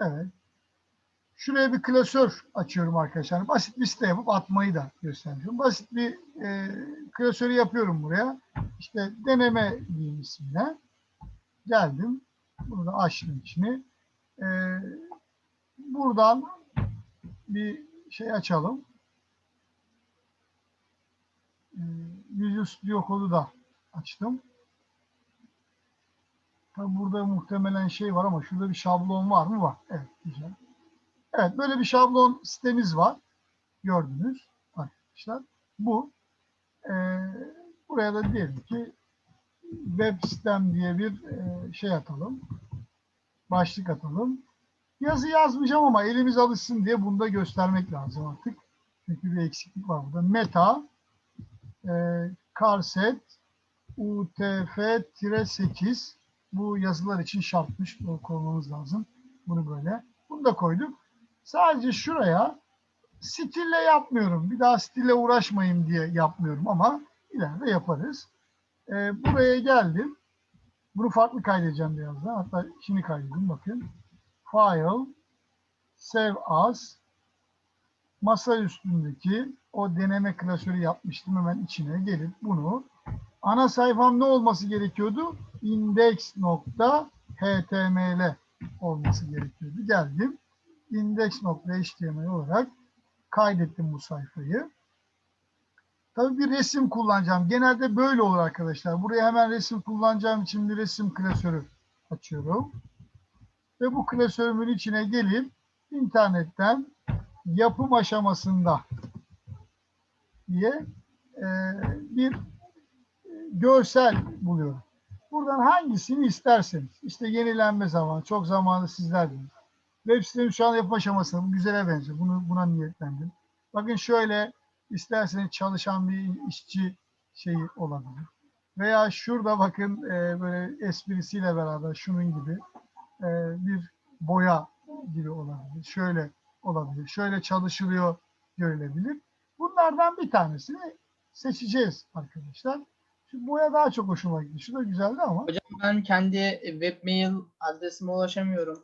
Evet. Şuraya bir klasör açıyorum arkadaşlar. Basit bir site yapıp atmayı da göstereceğim. Basit bir e, klasörü yapıyorum buraya. İşte deneme diyeyim ismine. Geldim. Bunu da açtım içini. E, buradan bir şey açalım. E, Visual Studio kodu da açtım. Tabi burada muhtemelen şey var ama şurada bir şablon var mı? Var. Evet, güzel. Evet, böyle bir şablon sitemiz var. Gördünüz arkadaşlar. Bu. Ee, buraya da diyelim ki web sistem diye bir e, şey atalım. Başlık atalım. Yazı yazmayacağım ama elimiz alışsın diye bunu da göstermek lazım artık. Çünkü bir eksiklik var burada. Meta e, Carset UTF-8 bu yazılar için şartmış. Koymamız lazım. Bunu böyle. Bunu da koyduk. Sadece şuraya stille yapmıyorum. Bir daha stille uğraşmayayım diye yapmıyorum ama ileride yaparız. Ee, buraya geldim. Bunu farklı kaydedeceğim birazdan. Hatta şimdi kaydedeyim bakın. File Save As masa üstündeki o deneme klasörü yapmıştım. Hemen içine gelip bunu ana sayfam ne olması gerekiyordu? index.html olması gerekiyordu. Geldim. index.html olarak kaydettim bu sayfayı. Tabii bir resim kullanacağım. Genelde böyle olur arkadaşlar. Buraya hemen resim kullanacağım için bir resim klasörü açıyorum. Ve bu klasörümün içine gelip internetten yapım aşamasında diye e, bir görsel buluyorum. Buradan hangisini isterseniz. İşte yenilenme zamanı. Çok zamanı sizlerdiniz. Web sitenin şu an yapım aşamasında. Bu güzele benziyor. Bunu, buna niyetlendim. Bakın şöyle isterseniz çalışan bir işçi şeyi olabilir. Veya şurada bakın e, böyle esprisiyle beraber şunun gibi e, bir boya gibi olabilir. Şöyle olabilir. Şöyle çalışılıyor görülebilir. Bunlardan bir tanesini seçeceğiz arkadaşlar. Şu boya daha çok hoşuma gitti. Şu da güzeldi ama. Hocam ben kendi webmail adresime ulaşamıyorum.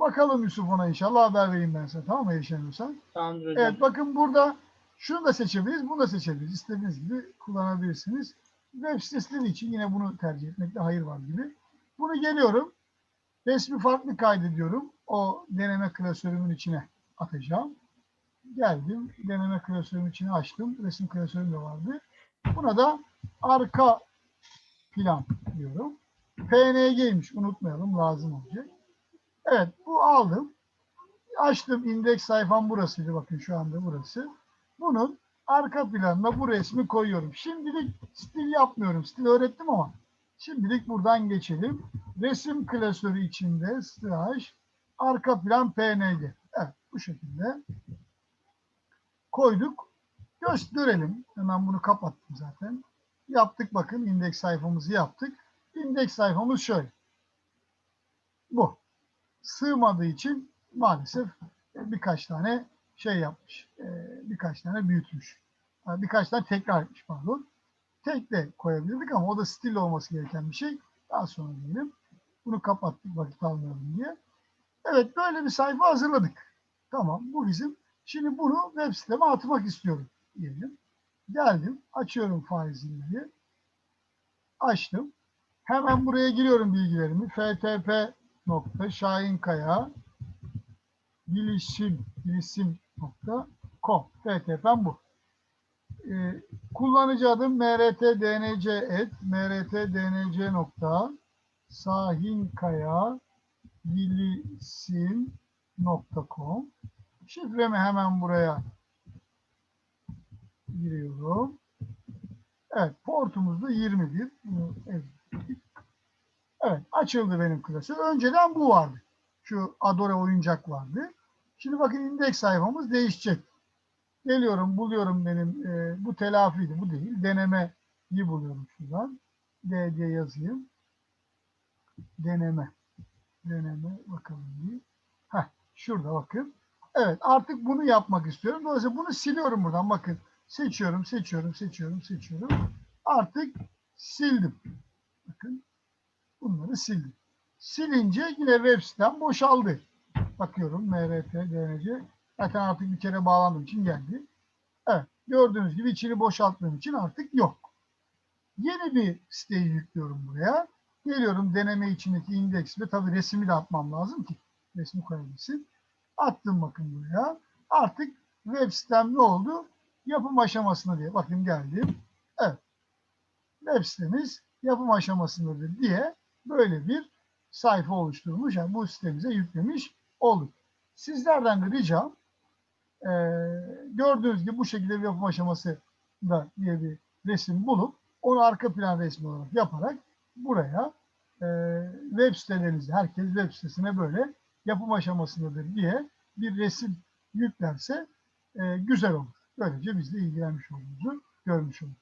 Bakalım Yusuf ona inşallah haber vereyim ben sana. Tamam mı erişemiyorsan? Tamamdır hocam. Evet bakın burada şunu da seçebiliriz, bunu da seçebiliriz. İstediğiniz gibi kullanabilirsiniz. Web siteleri için yine bunu tercih etmekte hayır var gibi. Bunu geliyorum. Resmi farklı kaydediyorum. O deneme klasörümün içine atacağım. Geldim. Deneme klasörümün içine açtım. Resim klasörüm de vardı. Buna da arka plan diyorum. PNG'ymiş. Unutmayalım. Lazım olacak. Evet. Bu aldım. Açtım. indeks sayfam burasıydı. Bakın şu anda burası. Bunun arka planına bu resmi koyuyorum. Şimdilik stil yapmıyorum. Stil öğrettim ama şimdilik buradan geçelim. Resim klasörü içinde slash arka plan png. Evet bu şekilde koyduk. Göz görelim. Hemen bunu kapattım zaten. Yaptık bakın indeks sayfamızı yaptık. İndeks sayfamız şöyle. Bu. Sığmadığı için maalesef birkaç tane şey yapmış. e, birkaç tane büyütmüş. Birkaç tane tekrar etmiş pardon. Tek de koyabilirdik ama o da stil olması gereken bir şey. Daha sonra diyelim. Bunu kapattık vakit almayalım diye. Evet böyle bir sayfa hazırladık. Tamam bu bizim. Şimdi bunu web siteme atmak istiyorum diyelim. Geldim. Açıyorum faizleri. Açtım. Hemen buraya giriyorum bilgilerimi. ftp nokta şahinkaya bilişim bilişim.com ftp'm bu. Ee, kullanıcı adım mrtdnc et mrtdnc nokta sahinkaya bilişim.com Şifremi hemen buraya giriyorum. Evet, portumuz da 21. Bunu ezberledik. Evet, açıldı benim klasör. Önceden bu vardı. Şu Adore oyuncak vardı. Şimdi bakın indeks sayfamız değişecek. Geliyorum, buluyorum benim, e, bu telafiydi, bu değil. Denemeyi buluyorum şuradan. D diye yazayım. Deneme. Deneme, bakalım bir. Heh, şurada bakın. Evet, artık bunu yapmak istiyorum. Dolayısıyla bunu siliyorum buradan. Bakın, seçiyorum, seçiyorum, seçiyorum, seçiyorum. Artık sildim. Bakın, bunları sildim. Silince yine web sitem boşaldı. Bakıyorum MRT, DNC. Zaten artık bir kere bağlandığım için geldi. Evet. Gördüğünüz gibi içini boşalttığım için artık yok. Yeni bir siteyi yüklüyorum buraya. Geliyorum deneme içindeki indeks ve tabii resmi de atmam lazım ki resmi koyabilsin. Attım bakın buraya. Artık web sitem ne oldu? Yapım aşamasında diye. Bakın geldim. Evet. Web sitemiz yapım aşamasındadır diye böyle bir sayfa oluşturmuş. Yani bu sitemize yüklemiş olduk. Sizlerden de ricam eee, gördüğünüz gibi bu şekilde bir yapım aşaması da diye bir resim bulup onu arka plan resmi olarak yaparak buraya eee, web sitelerinizi herkes web sitesine böyle yapım aşamasındadır diye bir resim yüklerse eee, güzel olur. Böylece biz de ilgilenmiş olduğumuzu görmüş oluruz.